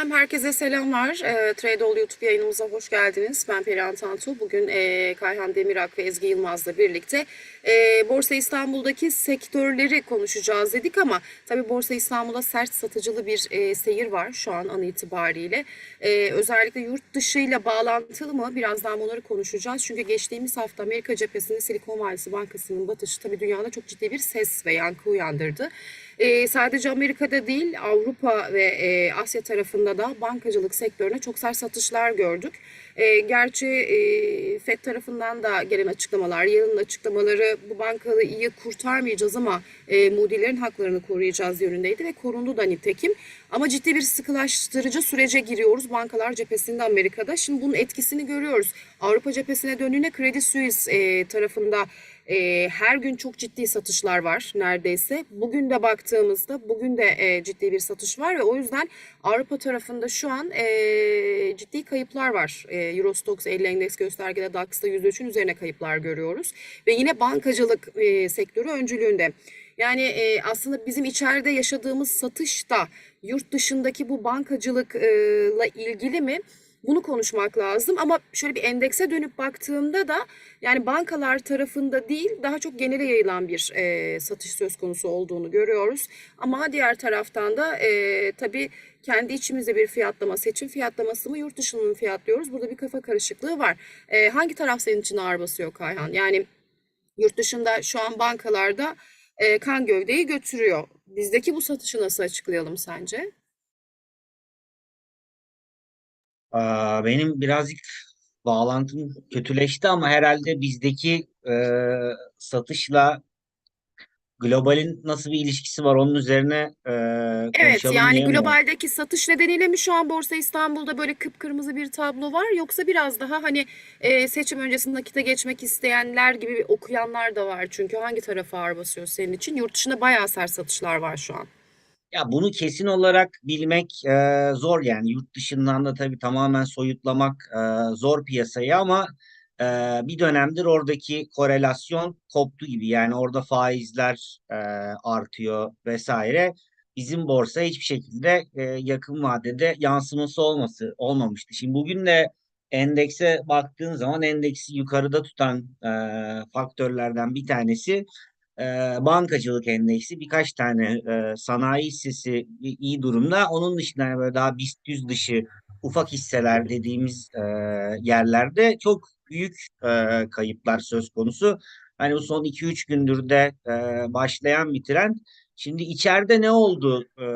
Efendim herkese selamlar. E, Tradeol YouTube yayınımıza hoş geldiniz. Ben Perihan Tantu. Bugün e, Kayhan Demirak ve Ezgi Yılmaz'la birlikte e, Borsa İstanbul'daki sektörleri konuşacağız dedik ama tabii Borsa İstanbul'da sert satıcılı bir e, seyir var şu an an itibariyle. E, özellikle yurt dışıyla bağlantılı mı? Birazdan bunları konuşacağız. Çünkü geçtiğimiz hafta Amerika cephesinde Silikon Vadisi Bankası'nın batışı tabii dünyada çok ciddi bir ses ve yankı uyandırdı. E, sadece Amerika'da değil Avrupa ve e, Asya tarafında da bankacılık sektörüne çok sert satışlar gördük. E, gerçi e, FED tarafından da gelen açıklamalar, yarının açıklamaları bu bankaları kurtarmayacağız ama e, Moody'lerin haklarını koruyacağız yönündeydi ve korundu da nitekim. Ama ciddi bir sıkılaştırıcı sürece giriyoruz bankalar cephesinde Amerika'da. Şimdi bunun etkisini görüyoruz. Avrupa cephesine döndüğünde Credit Suisse e, tarafında e, her gün çok ciddi satışlar var neredeyse. Bugün de baktığımızda bugün de e, ciddi bir satış var ve o yüzden Avrupa tarafında şu an e, ciddi kayıplar var. E, Eurostox 50 endeks göstergede DAX'ta %3'ün üzerine kayıplar görüyoruz. Ve yine bankacılık e, sektörü öncülüğünde. Yani e, aslında bizim içeride yaşadığımız satış da yurt dışındaki bu bankacılıkla ilgili mi? Bunu konuşmak lazım ama şöyle bir endekse dönüp baktığımda da yani bankalar tarafında değil daha çok genele yayılan bir e, satış söz konusu olduğunu görüyoruz. Ama diğer taraftan da e, tabii kendi içimizde bir fiyatlama, seçim fiyatlaması mı yurt dışını mı fiyatlıyoruz? Burada bir kafa karışıklığı var. E, hangi taraf senin için ağır basıyor Kayhan? Yani yurt dışında şu an bankalarda e, kan gövdeyi götürüyor. Bizdeki bu satışı nasıl açıklayalım sence? Benim birazcık bağlantım kötüleşti ama herhalde bizdeki e, satışla globalin nasıl bir ilişkisi var onun üzerine e, Evet yani globaldeki satış nedeniyle mi şu an Borsa İstanbul'da böyle kıpkırmızı bir tablo var yoksa biraz daha hani e, seçim öncesi nakite geçmek isteyenler gibi okuyanlar da var çünkü hangi tarafa ağır basıyor senin için? Yurt dışında bayağı sert satışlar var şu an. Ya bunu kesin olarak bilmek e, zor yani yurt dışından da tabii tamamen soyutlamak e, zor piyasayı ama e, bir dönemdir oradaki korelasyon koptu gibi yani orada faizler e, artıyor vesaire. Bizim borsa hiçbir şekilde e, yakın vadede yansıması olması olmamıştı. Şimdi bugün de endekse baktığın zaman endeksi yukarıda tutan e, faktörlerden bir tanesi e, bankacılık endeksi birkaç tane e, sanayi hissesi iyi durumda. Onun dışında yani böyle daha BIST 100 dışı ufak hisseler dediğimiz e, yerlerde çok büyük e, kayıplar söz konusu. Hani bu son 2-3 gündür de e, başlayan bir trend. Şimdi içeride ne oldu e,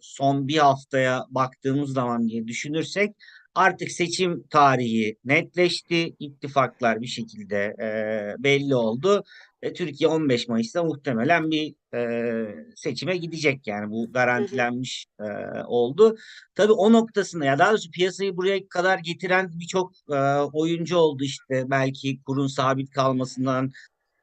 son bir haftaya baktığımız zaman diye düşünürsek artık seçim tarihi netleşti. İttifaklar bir şekilde e, belli oldu. E, Türkiye 15 Mayıs'ta muhtemelen bir e, seçime gidecek yani bu garantilenmiş e, oldu. Tabii o noktasında ya daha doğrusu piyasayı buraya kadar getiren birçok e, oyuncu oldu işte belki kurun sabit kalmasından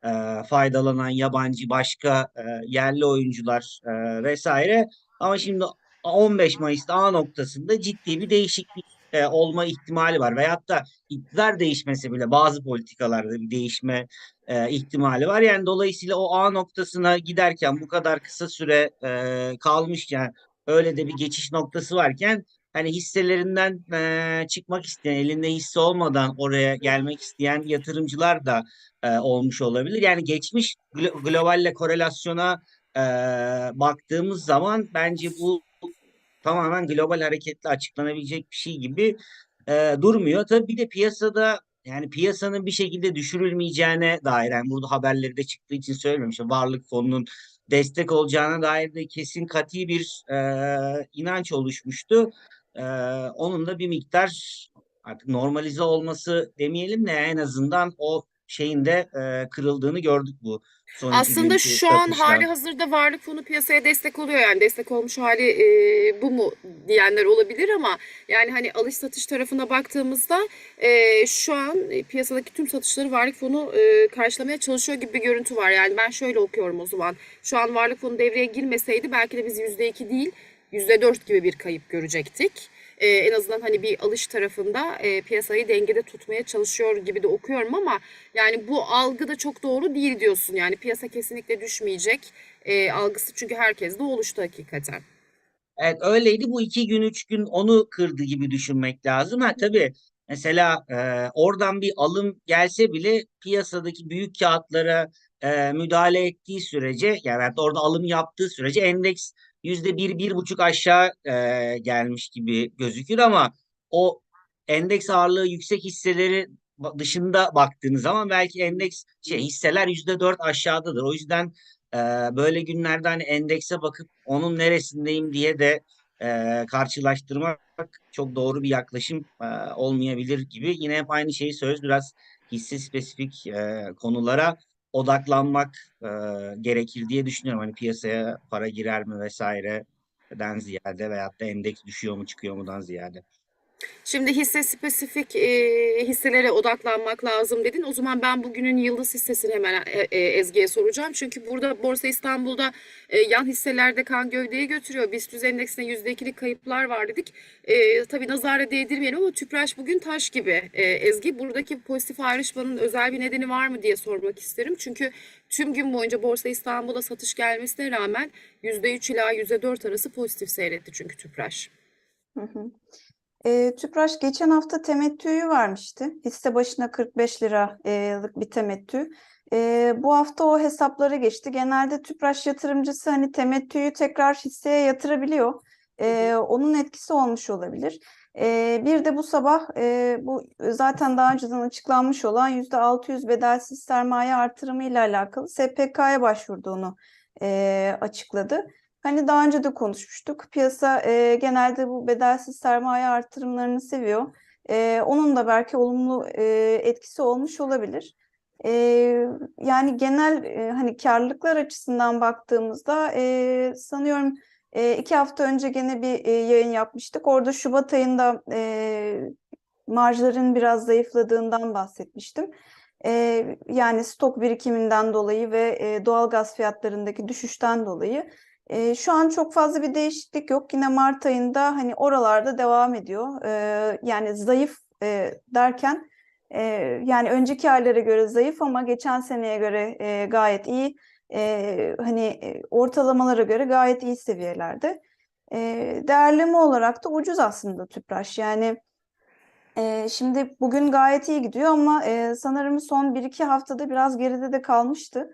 e, faydalanan yabancı başka e, yerli oyuncular e, vesaire. Ama şimdi 15 Mayıs'ta A noktasında ciddi bir değişiklik e, olma ihtimali var. Veyahut da iktidar değişmesi bile bazı politikalarda bir değişme e, ihtimali var. Yani dolayısıyla o A noktasına giderken bu kadar kısa süre e, kalmışken öyle de bir geçiş noktası varken hani hisselerinden e, çıkmak isteyen, elinde hisse olmadan oraya gelmek isteyen yatırımcılar da e, olmuş olabilir. Yani geçmiş glo- globalle korelasyona e, baktığımız zaman bence bu tamamen global hareketle açıklanabilecek bir şey gibi e, durmuyor. Tabii bir de piyasada yani piyasanın bir şekilde düşürülmeyeceğine dair yani burada haberleri de çıktığı için söylememişim. Varlık fonunun destek olacağına dair de kesin kati bir e, inanç oluşmuştu. E, onun da bir miktar artık normalize olması demeyelim de en azından o şeyin de e, kırıldığını gördük bu son Aslında şu an hali hazırda varlık fonu piyasaya destek oluyor yani destek olmuş hali e, bu mu diyenler olabilir ama yani hani alış satış tarafına baktığımızda e, şu an e, piyasadaki tüm satışları varlık fonu e, karşılamaya çalışıyor gibi bir görüntü var. Yani ben şöyle okuyorum o zaman. Şu an varlık fonu devreye girmeseydi belki de biz %2 değil %4 gibi bir kayıp görecektik. E, en azından hani bir alış tarafında e, piyasayı dengede tutmaya çalışıyor gibi de okuyorum ama yani bu algı da çok doğru değil diyorsun. Yani piyasa kesinlikle düşmeyecek e, algısı çünkü herkes de oluştu hakikaten. Evet öyleydi. Bu iki gün, üç gün onu kırdı gibi düşünmek lazım. Ha tabii mesela e, oradan bir alım gelse bile piyasadaki büyük kağıtlara e, müdahale ettiği sürece yani orada alım yaptığı sürece endeks yüzde bir, bir buçuk aşağı e, gelmiş gibi gözükür ama o endeks ağırlığı yüksek hisseleri dışında baktığınız zaman belki endeks şey hisseler yüzde dört aşağıdadır. O yüzden ee, böyle günlerde hani endekse bakıp onun neresindeyim diye de e, karşılaştırmak çok doğru bir yaklaşım e, olmayabilir gibi. Yine hep aynı şeyi söz biraz hisse spesifik e, konulara odaklanmak e, gerekir diye düşünüyorum. Hani piyasaya para girer mi vesaireden ziyade veyahut da endeks düşüyor mu çıkıyor mudan ziyade. Şimdi hisse spesifik e, hisselere odaklanmak lazım dedin. O zaman ben bugünün yıldız hissesini hemen e, e, Ezgi'ye soracağım. Çünkü burada Borsa İstanbul'da e, yan hisselerde kan gövdeyi götürüyor. BIST endeksinde %2'lik kayıplar var dedik. E, tabii nazara değdirmeyelim ama Tüpraş bugün taş gibi. E, Ezgi buradaki pozitif ayrışmanın özel bir nedeni var mı diye sormak isterim. Çünkü tüm gün boyunca Borsa İstanbul'a satış gelmesine rağmen %3 ila %4 arası pozitif seyretti çünkü Tüpraş. Hı hı. E, Tüpraş geçen hafta temettüyü vermişti. Hisse başına 45 liralık bir temettü. E, bu hafta o hesaplara geçti. Genelde Tüpraş yatırımcısı hani temettüyü tekrar hisseye yatırabiliyor. E, onun etkisi olmuş olabilir. E, bir de bu sabah e, bu zaten daha önceden açıklanmış olan %600 bedelsiz sermaye artırımı ile alakalı SPK'ya başvurduğunu e, açıkladı. Hani daha önce de konuşmuştuk. Piyasa e, genelde bu bedelsiz sermaye artırımlarını seviyor. E, onun da belki olumlu e, etkisi olmuş olabilir. E, yani genel e, hani karlılıklar açısından baktığımızda e, sanıyorum e, iki hafta önce gene bir e, yayın yapmıştık. Orada Şubat ayında e, marjların biraz zayıfladığından bahsetmiştim. E, yani stok birikiminden dolayı ve e, doğal gaz fiyatlarındaki düşüşten dolayı. E, şu an çok fazla bir değişiklik yok. Yine Mart ayında hani oralarda devam ediyor. E, yani zayıf e, derken e, yani önceki aylara göre zayıf ama geçen seneye göre e, gayet iyi. E, hani ortalamalara göre gayet iyi seviyelerde. E, değerleme olarak da ucuz aslında Tüpraş. Yani e, şimdi bugün gayet iyi gidiyor ama e, sanırım son 1-2 haftada biraz geride de kalmıştı.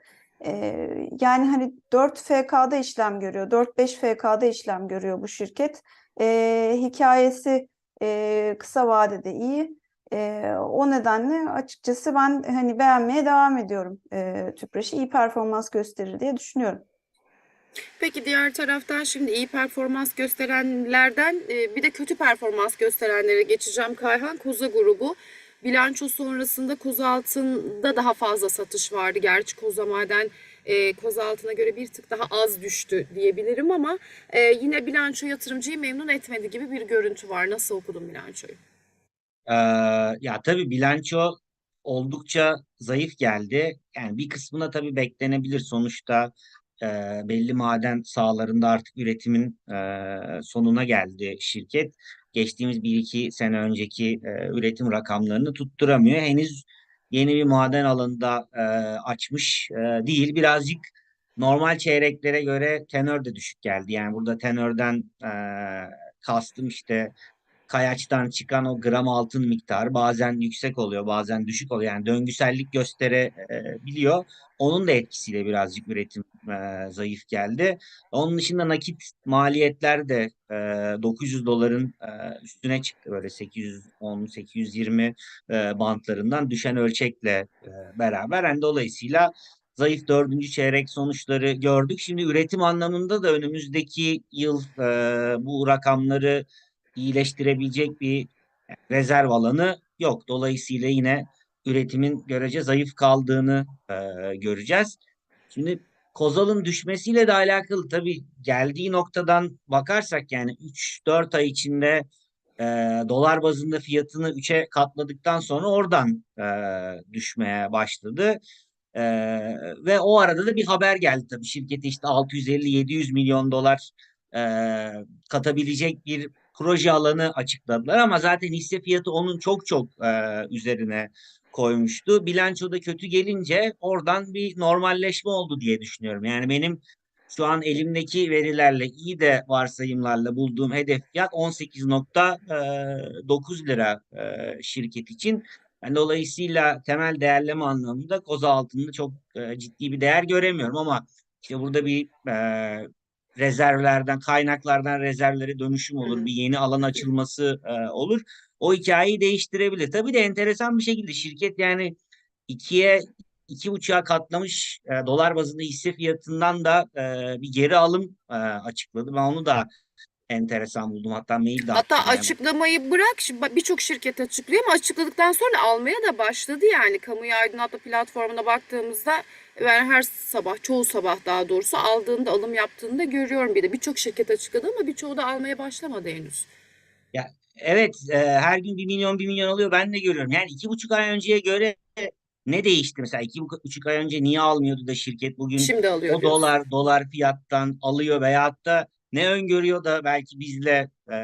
Yani hani 4 FK'da işlem görüyor, 4-5 FK'da işlem görüyor bu şirket. Ee, hikayesi e, kısa vadede iyi. Ee, o nedenle açıkçası ben hani beğenmeye devam ediyorum. Ee, Tüpraş'ı iyi performans gösterir diye düşünüyorum. Peki diğer taraftan şimdi iyi performans gösterenlerden e, bir de kötü performans gösterenlere geçeceğim Kayhan. Koza grubu. Bilanço sonrasında Koza altında daha fazla satış vardı. Gerçi Koza maden e, Koza altına göre bir tık daha az düştü diyebilirim ama e, yine bilanço yatırımcıyı memnun etmedi gibi bir görüntü var. Nasıl okudun bilançoyu? Ee, ya tabii bilanço oldukça zayıf geldi. Yani bir kısmına tabii beklenebilir. Sonuçta e, belli maden sahalarında artık üretimin e, sonuna geldi şirket. Geçtiğimiz bir iki sene önceki e, üretim rakamlarını tutturamıyor. Henüz yeni bir maden alanında e, açmış e, değil. Birazcık normal çeyreklere göre tenör de düşük geldi. Yani burada tenörden e, kastım işte kayaçtan çıkan o gram altın miktarı bazen yüksek oluyor, bazen düşük oluyor. Yani döngüsellik gösterebiliyor. Onun da etkisiyle birazcık üretim e, zayıf geldi. Onun dışında nakit maliyetler de e, 900 doların e, üstüne çıktı. Böyle 810-820 e, bantlarından düşen ölçekle e, beraber. Yani dolayısıyla zayıf dördüncü çeyrek sonuçları gördük. Şimdi üretim anlamında da önümüzdeki yıl e, bu rakamları iyileştirebilecek bir rezerv alanı yok. Dolayısıyla yine üretimin görece zayıf kaldığını e, göreceğiz. Şimdi Kozal'ın düşmesiyle de alakalı tabii geldiği noktadan bakarsak yani 3-4 ay içinde e, dolar bazında fiyatını 3'e katladıktan sonra oradan e, düşmeye başladı. E, ve o arada da bir haber geldi tabii şirkete işte 650-700 milyon dolar e, katabilecek bir proje alanı açıkladılar ama zaten hisse fiyatı onun çok çok e, üzerine koymuştu. Bilançoda kötü gelince oradan bir normalleşme oldu diye düşünüyorum. Yani benim şu an elimdeki verilerle iyi de varsayımlarla bulduğum hedef fiyat 18.9 lira e, şirket için. Yani dolayısıyla temel değerleme anlamında koza altında çok e, ciddi bir değer göremiyorum ama işte burada bir e, rezervlerden, kaynaklardan rezervlere dönüşüm olur. Bir yeni alan açılması e, olur. O hikayeyi değiştirebilir. Tabii de enteresan bir şekilde şirket yani ikiye iki buçuğa katlamış e, dolar bazında hisse fiyatından da e, bir geri alım e, açıkladı. Ben onu da enteresan buldum. Hatta mail de Hatta yani. açıklamayı bırak birçok şirket açıklıyor ama açıkladıktan sonra almaya da başladı yani kamuya aydınlatma platformuna baktığımızda ben her sabah çoğu sabah daha doğrusu aldığında alım yaptığında görüyorum bir de birçok şirket açıkladı ama birçoğu da almaya başlamadı henüz. Evet, e, her gün bir milyon bir milyon alıyor. Ben de görüyorum. Yani iki buçuk ay önceye göre ne değişti? Mesela iki buçuk ay önce niye almıyordu da şirket bugün Şimdi alıyor o diyorsun. dolar dolar fiyattan alıyor veyahut da ne öngörüyor da belki bizle e,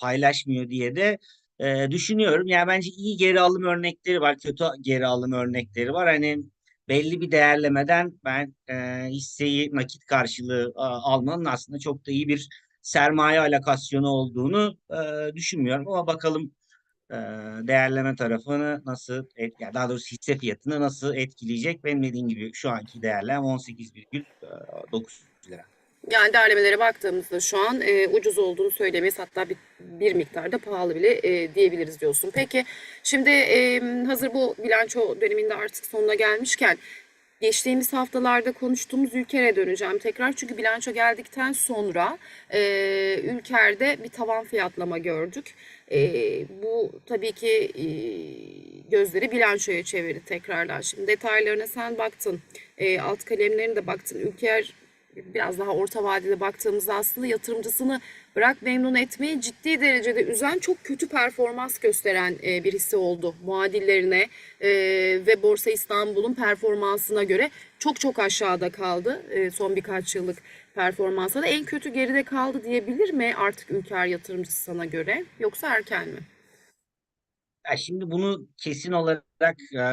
paylaşmıyor diye de e, düşünüyorum. Yani bence iyi geri alım örnekleri var, kötü geri alım örnekleri var. Hani belli bir değerlemeden ben e, hisseyi nakit karşılığı a, almanın aslında çok da iyi bir sermaye alokasyonu olduğunu e, düşünmüyorum. Ama bakalım e, değerleme tarafını nasıl, et, ya daha doğrusu hisse fiyatını nasıl etkileyecek? Benim dediğim gibi şu anki değerlem 18,9 lira. Yani değerlemelere baktığımızda şu an e, ucuz olduğunu söylemeyiz. Hatta bir, bir miktarda pahalı bile e, diyebiliriz diyorsun. Peki şimdi e, hazır bu bilanço döneminde artık sonuna gelmişken geçtiğimiz haftalarda konuştuğumuz Ülker'e döneceğim tekrar. Çünkü bilanço geldikten sonra e, Ülker'de bir tavan fiyatlama gördük. E, bu tabii ki e, gözleri bilançoya çevirdi tekrardan. Şimdi detaylarına sen baktın. E, alt kalemlerine de baktın. Ülker biraz daha orta vadede baktığımızda aslında yatırımcısını bırak memnun etmeyi ciddi derecede üzen çok kötü performans gösteren e, bir hisse oldu. Muadillerine e, ve Borsa İstanbul'un performansına göre çok çok aşağıda kaldı e, son birkaç yıllık performansa da en kötü geride kaldı diyebilir mi artık Ülker yatırımcısı sana göre yoksa erken mi? Ya şimdi bunu kesin olarak e,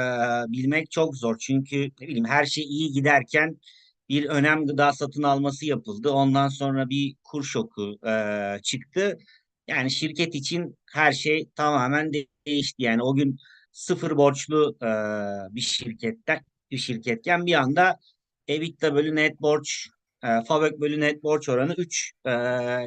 bilmek çok zor. Çünkü ne bileyim her şey iyi giderken bir önem gıda satın alması yapıldı. Ondan sonra bir kur şoku e, çıktı. Yani şirket için her şey tamamen de- değişti. Yani o gün sıfır borçlu e, bir şirketten bir şirketken bir anda EBITDA bölü net borç e, FAVÖK bölü net borç oranı 3 e,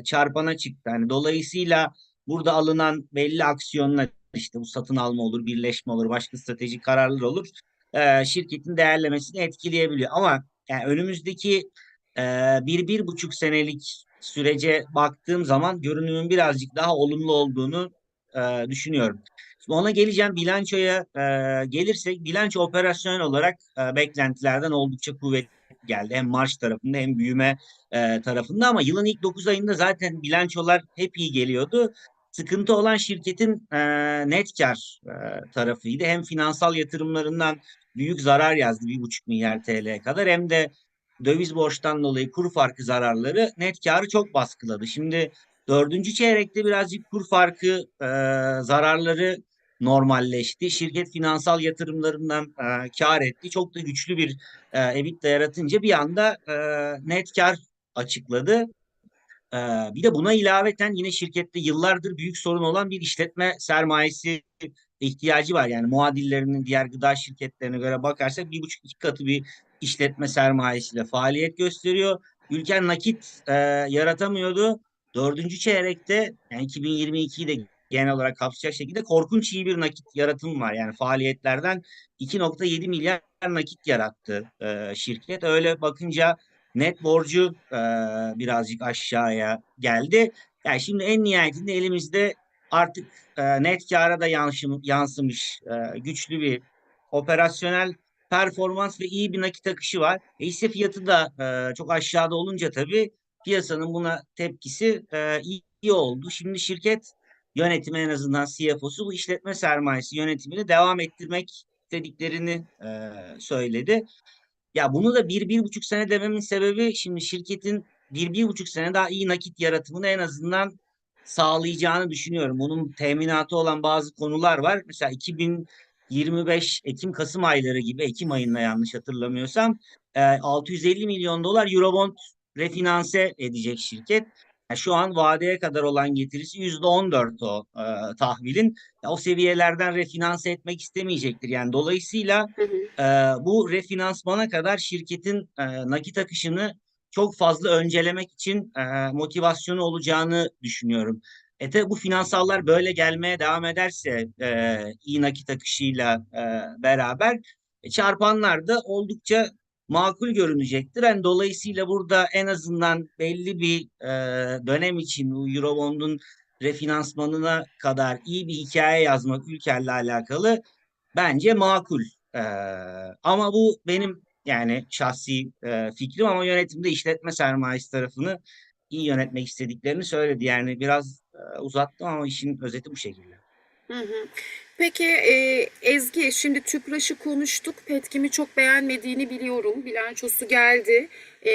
çarpana çıktı. Yani dolayısıyla burada alınan belli aksiyonlar işte bu satın alma olur, birleşme olur, başka stratejik kararlar olur. E, şirketin değerlemesini etkileyebiliyor. Ama yani önümüzdeki e, bir, bir buçuk senelik sürece baktığım zaman görünümün birazcık daha olumlu olduğunu e, düşünüyorum. Şimdi ona geleceğim. Bilançoya e, gelirsek bilanço operasyonel olarak e, beklentilerden oldukça kuvvetli geldi. Hem marş tarafında hem büyüme e, tarafında ama yılın ilk 9 ayında zaten bilançolar hep iyi geliyordu. Sıkıntı olan şirketin e, net kar e, tarafıydı. Hem finansal yatırımlarından büyük zarar yazdı 1,5 milyar TL'ye kadar hem de döviz borçtan dolayı kur farkı zararları net karı çok baskıladı. Şimdi dördüncü çeyrekte birazcık kur farkı e, zararları normalleşti. Şirket finansal yatırımlarından e, kar etti. Çok da güçlü bir e, EBITDA yaratınca bir anda e, net kar açıkladı. Bir de buna ilaveten yine şirkette yıllardır büyük sorun olan bir işletme sermayesi ihtiyacı var. Yani muadillerinin diğer gıda şirketlerine göre bakarsak bir buçuk iki katı bir işletme sermayesiyle faaliyet gösteriyor. Ülken nakit e, yaratamıyordu. Dördüncü çeyrekte yani 2022'yi de genel olarak kapsayacak şekilde korkunç iyi bir nakit yaratım var. Yani faaliyetlerden 2.7 milyar nakit yarattı e, şirket. Öyle bakınca net borcu e, birazcık aşağıya geldi. Yani şimdi en nihayetinde elimizde artık e, net kâra da yansım, yansımış e, güçlü bir operasyonel performans ve iyi bir nakit akışı var. E, hisse fiyatı da e, çok aşağıda olunca tabii piyasanın buna tepkisi e, iyi, iyi oldu. Şimdi şirket yönetimi en azından CFO'su bu işletme sermayesi yönetimini devam ettirmek istediklerini e, söyledi. Ya bunu da bir, bir buçuk sene dememin sebebi şimdi şirketin bir, bir buçuk sene daha iyi nakit yaratımını en azından sağlayacağını düşünüyorum. Bunun teminatı olan bazı konular var. Mesela 2025 Ekim-Kasım ayları gibi Ekim ayında yanlış hatırlamıyorsam e, 650 milyon dolar Eurobond refinanse edecek şirket. Yani şu an vadeye kadar olan getirisi %14 o e, tahvilin. O seviyelerden refinanse etmek istemeyecektir. Yani dolayısıyla e, bu refinansmana kadar şirketin e, nakit akışını çok fazla öncelemek için e, motivasyonu olacağını düşünüyorum. E tabi bu finansallar böyle gelmeye devam ederse e, iyi nakit akışıyla e, beraber e, çarpanlar da oldukça makul görünecektir. Yani dolayısıyla burada en azından belli bir e, dönem için bu Eurobond'un refinansmanına kadar iyi bir hikaye yazmak ülkelerle alakalı bence makul. E, ama bu benim yani şahsi e, fikrim ama yönetimde işletme sermayesi tarafını iyi yönetmek istediklerini söyledi. Yani biraz e, uzattım ama işin özeti bu şekilde. Hı hı. Peki e, Ezgi, şimdi Tüpraş'ı konuştuk. Petkim'i çok beğenmediğini biliyorum. Bilançosu geldi. E,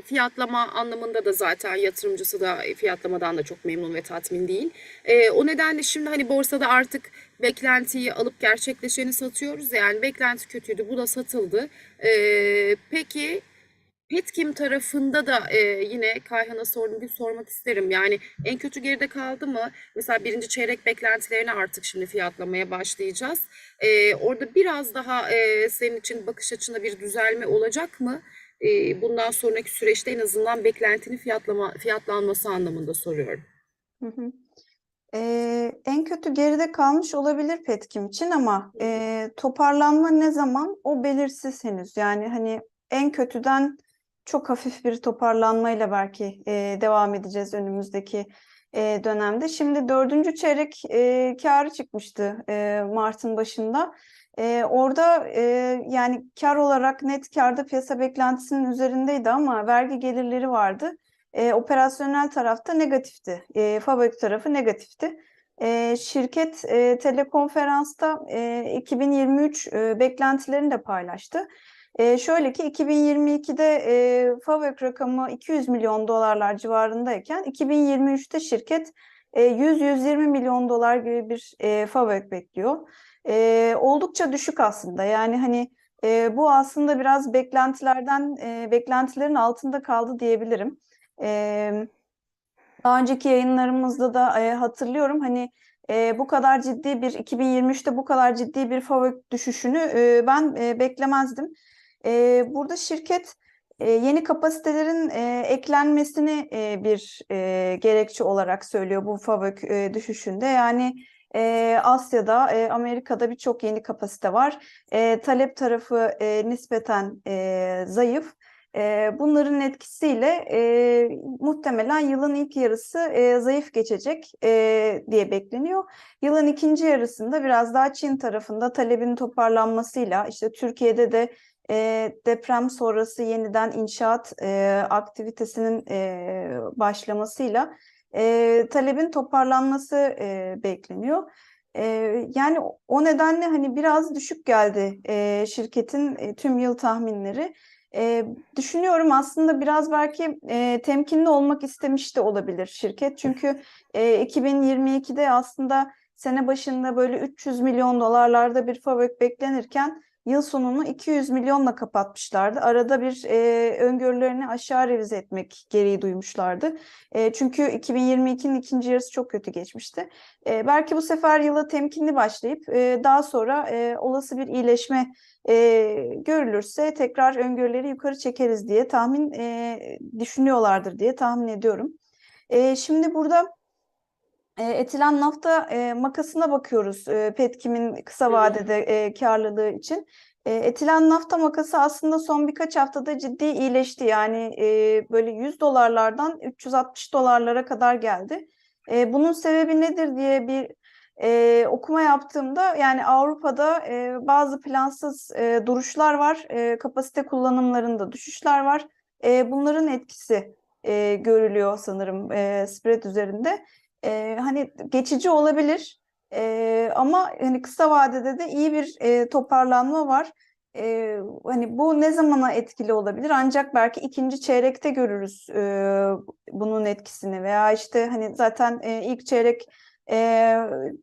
fiyatlama anlamında da zaten yatırımcısı da fiyatlamadan da çok memnun ve tatmin değil. E, o nedenle şimdi hani borsada artık beklentiyi alıp gerçekleşeni satıyoruz. ya, Yani beklenti kötüydü, bu da satıldı. E, peki Petkim tarafında da e, yine Kayhan'a sorduğum gibi sormak isterim. Yani en kötü geride kaldı mı? Mesela birinci çeyrek beklentilerini artık şimdi fiyatlamaya başlayacağız. E, orada biraz daha e, senin için bakış açında bir düzelme olacak mı? E, bundan sonraki süreçte en azından beklentinin fiyatlama, fiyatlanması anlamında soruyorum. Hı hı. Ee, en kötü geride kalmış olabilir Petkim için ama e, toparlanma ne zaman o belirsiz henüz. Yani hani en kötüden çok hafif bir toparlanmayla belki e, devam edeceğiz önümüzdeki e, dönemde. Şimdi dördüncü çeyrek e, karı çıkmıştı e, Mart'ın başında. E, orada e, yani kar olarak net karda piyasa beklentisinin üzerindeydi ama vergi gelirleri vardı. E, operasyonel tarafta negatifti. E, fabrik tarafı negatifti. E, şirket e, telekonferansta e, 2023 e, beklentilerini de paylaştı. E, şöyle ki 2022'de e, FAVÖK rakamı 200 milyon dolarlar civarındayken 2023'te şirket e, 100-120 milyon dolar gibi bir e, FAVÖK bekliyor. E, oldukça düşük aslında. Yani hani e, bu aslında biraz beklentilerden e, beklentilerin altında kaldı diyebilirim. E, daha önceki yayınlarımızda da e, hatırlıyorum hani e, bu kadar ciddi bir 2023'te bu kadar ciddi bir FAVÖK düşüşünü e, ben e, beklemezdim. E, burada şirket e, yeni kapasitelerin e, eklenmesini e, bir e, gerekçe olarak söylüyor bu FAVÖK e, düşüşünde. Yani e, Asya'da, e, Amerika'da birçok yeni kapasite var. E, talep tarafı e, nispeten e, zayıf. E, bunların etkisiyle e, muhtemelen yılın ilk yarısı e, zayıf geçecek e, diye bekleniyor. Yılın ikinci yarısında biraz daha Çin tarafında talebin toparlanmasıyla işte Türkiye'de de e, deprem sonrası yeniden inşaat e, aktivitesinin e, başlamasıyla e, talebin toparlanması e, bekleniyor. E, yani o nedenle hani biraz düşük geldi e, şirketin e, tüm yıl tahminleri. E, düşünüyorum aslında biraz belki e, temkinli olmak istemiş de olabilir şirket. Çünkü e, 2022'de aslında sene başında böyle 300 milyon dolarlarda bir FAVÖK beklenirken yıl sonunu 200 milyonla kapatmışlardı. Arada bir e, öngörülerini aşağı revize etmek gereği duymuşlardı. E, çünkü 2022'nin ikinci yarısı çok kötü geçmişti. E, belki bu sefer yıla temkinli başlayıp e, daha sonra e, olası bir iyileşme e, görülürse tekrar öngörüleri yukarı çekeriz diye tahmin e, düşünüyorlardır diye tahmin ediyorum. E, şimdi burada etilen nafta e, makasına bakıyoruz e, Petkim'in kısa vadede e, karlılığı için. E, etilen nafta makası aslında son birkaç haftada ciddi iyileşti. Yani e, böyle 100 dolarlardan 360 dolarlara kadar geldi. E, bunun sebebi nedir diye bir e, okuma yaptığımda yani Avrupa'da e, bazı plansız e, duruşlar var, e, kapasite kullanımlarında düşüşler var. E, bunların etkisi e, görülüyor sanırım e, spread üzerinde. E, hani geçici olabilir e, ama hani kısa vadede de iyi bir e, toparlanma var. E, hani bu ne zamana etkili olabilir? Ancak belki ikinci çeyrekte görürüz e, bunun etkisini veya işte hani zaten e, ilk çeyrek e,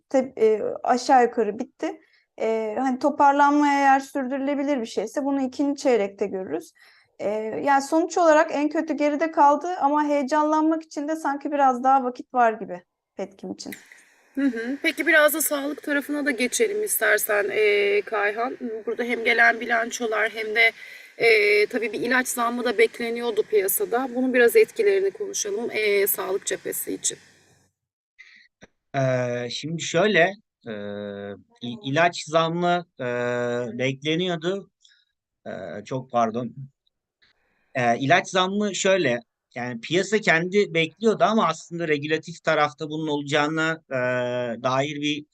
te, e, aşağı yukarı bitti. E, hani toparlanmaya eğer sürdürülebilir bir şeyse bunu ikinci çeyrekte görürüz. Ee, yani sonuç olarak en kötü geride kaldı ama heyecanlanmak için de sanki biraz daha vakit var gibi Petkim için. Hı hı. Peki biraz da sağlık tarafına da geçelim istersen eee, Kayhan. Burada hem gelen bilançolar hem de eee, tabii bir ilaç zammı da bekleniyordu piyasada. Bunun biraz etkilerini konuşalım eee, sağlık cephesi için. Ee, şimdi şöyle e, ilaç zammı e, bekleniyordu. Ee, çok pardon. Ee, ilaç zammı şöyle yani piyasa kendi bekliyordu ama aslında regülatif tarafta bunun olacağına e, dair bir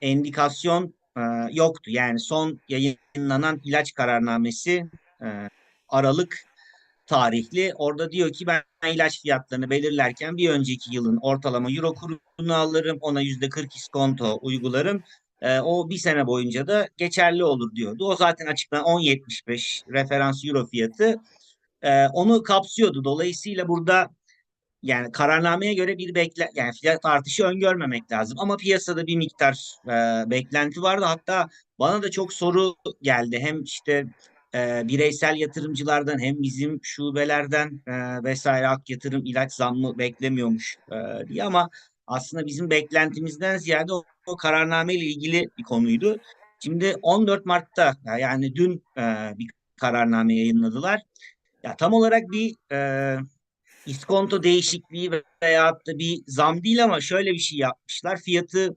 endikasyon e, yoktu. Yani son yayınlanan ilaç kararnamesi e, Aralık tarihli. Orada diyor ki ben ilaç fiyatlarını belirlerken bir önceki yılın ortalama euro kurunu alırım. Ona yüzde 40 iskonto uygularım. E, o bir sene boyunca da geçerli olur diyordu. O zaten açıklanan 10.75 referans euro fiyatı e, onu kapsıyordu. Dolayısıyla burada yani kararnameye göre bir bekle yani fiyat artışı öngörmemek lazım. Ama piyasada bir miktar e, beklenti vardı. Hatta bana da çok soru geldi. Hem işte e, bireysel yatırımcılardan hem bizim şubelerden e, vesaire ak yatırım ilaç zammı beklemiyormuş e, diye ama aslında bizim beklentimizden ziyade o, o kararname ile ilgili bir konuydu. Şimdi 14 Mart'ta yani dün e, bir kararname yayınladılar. Ya tam olarak bir e, iskonto değişikliği ve- veyahut da bir zam değil ama şöyle bir şey yapmışlar. Fiyatı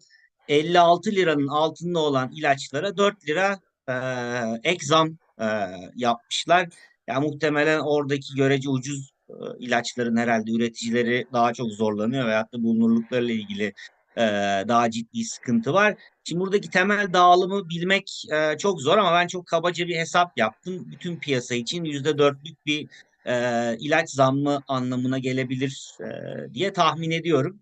56 liranın altında olan ilaçlara 4 lira e, ek zam e, yapmışlar. Ya muhtemelen oradaki görece ucuz e, ilaçların herhalde üreticileri daha çok zorlanıyor veyahut da bulunurluklarıyla ilgili e, daha ciddi sıkıntı var. Şimdi buradaki temel dağılımı bilmek e, çok zor ama ben çok kabaca bir hesap yaptım. Bütün piyasa için %4'lük bir e, ilaç zammı anlamına gelebilir e, diye tahmin ediyorum.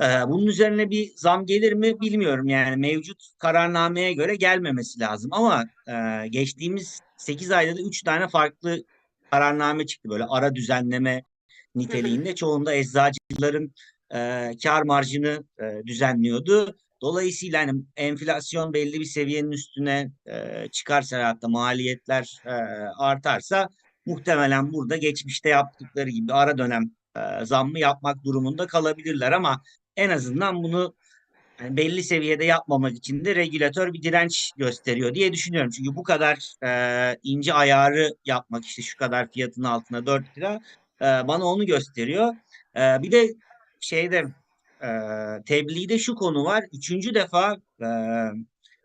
E, bunun üzerine bir zam gelir mi bilmiyorum. Yani mevcut kararnameye göre gelmemesi lazım. Ama e, geçtiğimiz 8 ayda da 3 tane farklı kararname çıktı. Böyle ara düzenleme niteliğinde. Çoğunda eczacıların e, kar marjını e, düzenliyordu. Dolayısıyla hani enflasyon belli bir seviyenin üstüne e, çıkarsa hatta maliyetler e, artarsa muhtemelen burada geçmişte yaptıkları gibi ara dönem e, zammı yapmak durumunda kalabilirler ama en azından bunu yani belli seviyede yapmamak için de regülatör bir direnç gösteriyor diye düşünüyorum. Çünkü bu kadar e, ince ayarı yapmak işte şu kadar fiyatın altına 4 lira e, bana onu gösteriyor. E, bir de şeyde e, tebliğde şu konu var. Üçüncü defa e,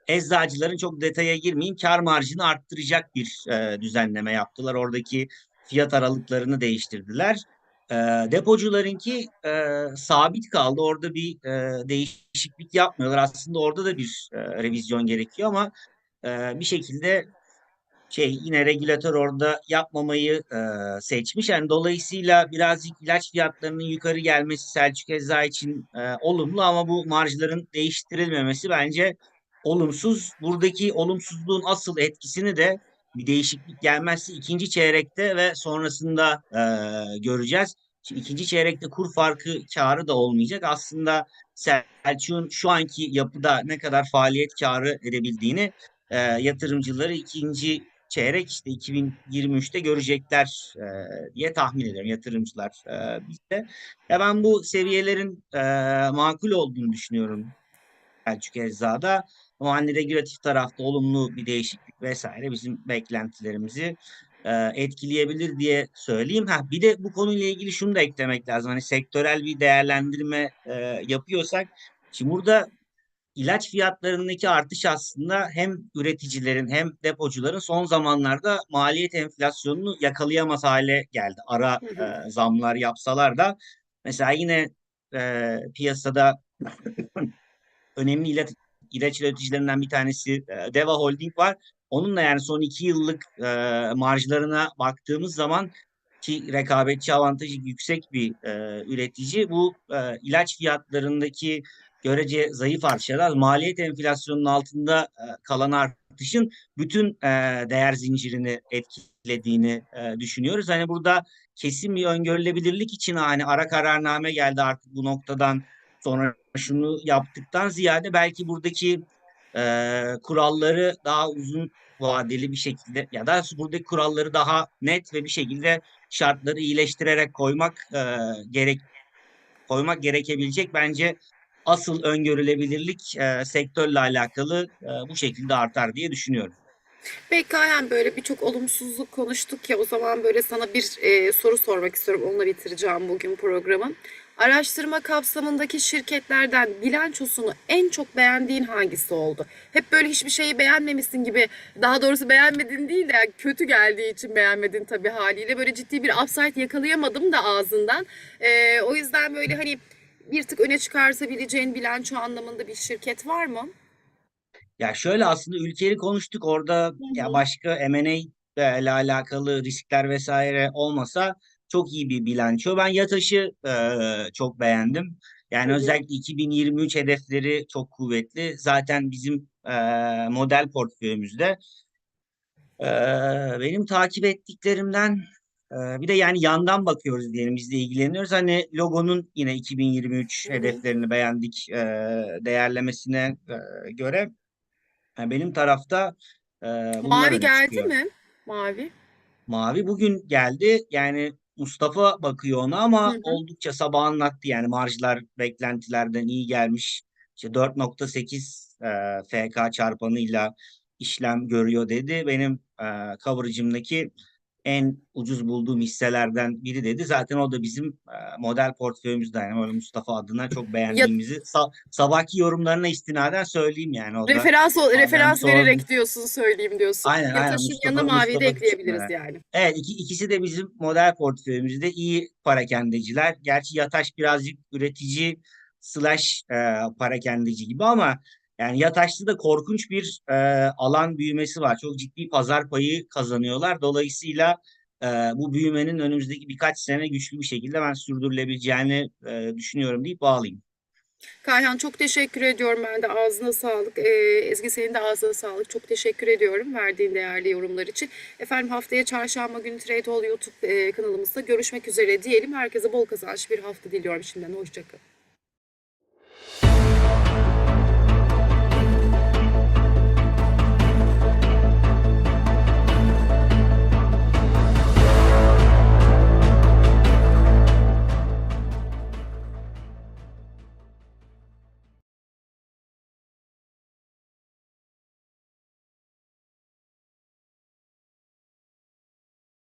eczacıların çok detaya girmeyeyim kar marjını arttıracak bir e, düzenleme yaptılar. Oradaki fiyat aralıklarını değiştirdiler. E, depocularınki e, sabit kaldı. Orada bir e, değişiklik yapmıyorlar. Aslında orada da bir e, revizyon gerekiyor ama e, bir şekilde şey yine regülatör orada yapmamayı e, seçmiş. Yani dolayısıyla birazcık ilaç fiyatlarının yukarı gelmesi Selçuk Ecza için e, olumlu ama bu marjların değiştirilmemesi bence olumsuz. Buradaki olumsuzluğun asıl etkisini de bir değişiklik gelmezse ikinci çeyrekte ve sonrasında e, göreceğiz. Şimdi ikinci çeyrekte kur farkı karı da olmayacak. Aslında Selçuk'un şu anki yapıda ne kadar faaliyet karı edebildiğini e, yatırımcıları ikinci çeyrek işte 2023'te görecekler e, diye tahmin ediyorum yatırımcılar e, bizde. Ya ben bu seviyelerin e, makul olduğunu düşünüyorum Selçuk Ecza'da. Ama hani regülatif tarafta olumlu bir değişiklik vesaire bizim beklentilerimizi e, etkileyebilir diye söyleyeyim. Ha bir de bu konuyla ilgili şunu da eklemek lazım. Hani sektörel bir değerlendirme e, yapıyorsak şimdi burada ilaç fiyatlarındaki artış aslında hem üreticilerin hem depocuların son zamanlarda maliyet enflasyonunu yakalayamaz hale geldi. Ara e, zamlar yapsalar da mesela yine e, piyasada önemli ilaç, ilaç üreticilerinden bir tanesi e, Deva Holding var. Onunla yani son iki yıllık e, marjlarına baktığımız zaman ki rekabetçi avantajı yüksek bir e, üretici bu e, ilaç fiyatlarındaki görece zayıf artışlar maliyet enflasyonunun altında e, kalan artışın bütün e, değer zincirini etkilediğini e, düşünüyoruz. Hani burada kesin bir öngörülebilirlik için hani ara kararname geldi artık bu noktadan sonra şunu yaptıktan ziyade belki buradaki e, kuralları daha uzun vadeli bir şekilde ya da buradaki kuralları daha net ve bir şekilde şartları iyileştirerek koymak e, gerek koymak gerekebilecek bence asıl öngörülebilirlik e, sektörle alakalı e, bu şekilde artar diye düşünüyorum. Peki Kayhan böyle birçok olumsuzluk konuştuk ya o zaman böyle sana bir e, soru sormak istiyorum. Onunla bitireceğim bugün programı. Araştırma kapsamındaki şirketlerden bilançosunu en çok beğendiğin hangisi oldu? Hep böyle hiçbir şeyi beğenmemişsin gibi, daha doğrusu beğenmedin değil de kötü geldiği için beğenmedin tabii haliyle. Böyle ciddi bir upside yakalayamadım da ağzından. E, o yüzden böyle hani bir tık öne çıkartabileceğin bilanço anlamında bir şirket var mı? Ya şöyle aslında ülkeyi konuştuk orada ya hı. başka M&A ile alakalı riskler vesaire olmasa çok iyi bir bilanço. Ben Yataş'ı e, çok beğendim. Yani Hı hı. özellikle 2023 hedefleri çok kuvvetli. Zaten bizim e, model portföyümüzde. E, benim takip ettiklerimden bir de yani yandan bakıyoruz diyelim biz de ilgileniyoruz. Hani logonun yine 2023 Hı hı. hedeflerini beğendik e, değerlemesine e, göre. Yani benim tarafta e, Mavi geldi çıkıyor. mi? Mavi. Mavi bugün geldi. Yani Mustafa bakıyor ona Hı ama hı. oldukça sabah anlattı. Yani marjlar beklentilerden iyi gelmiş. İşte 4.8 e, FK çarpanıyla işlem görüyor dedi. Benim e, coverage'ımdaki en ucuz bulduğum hisselerden biri dedi. Zaten o da bizim e, model portföyümüzde yani öyle Mustafa adına çok Ya beğendiğimizi sa- sabahki yorumlarına istinaden söyleyeyim yani o da referans madem referans sordun. vererek diyorsun söyleyeyim diyorsun. Aynen aynen Yataş'ın Mustafa yanına maviyi de Mustafa ekleyebiliriz yani. Evet iki, ikisi de bizim model portföyümüzde iyi parakendeciler. Gerçi Yataş birazcık üretici slash e, parakendeci gibi ama yani Yataş'ta da korkunç bir e, alan büyümesi var. Çok ciddi pazar payı kazanıyorlar. Dolayısıyla e, bu büyümenin önümüzdeki birkaç sene güçlü bir şekilde ben sürdürülebileceğini e, düşünüyorum deyip bağlayayım. Kayhan çok teşekkür ediyorum ben de ağzına sağlık. Ee, Ezgi senin de ağzına sağlık. Çok teşekkür ediyorum verdiğin değerli yorumlar için. Efendim haftaya çarşamba günü Trade YouTube e, kanalımızda görüşmek üzere diyelim. Herkese bol kazançlı bir hafta diliyorum şimdiden. Hoşçakalın.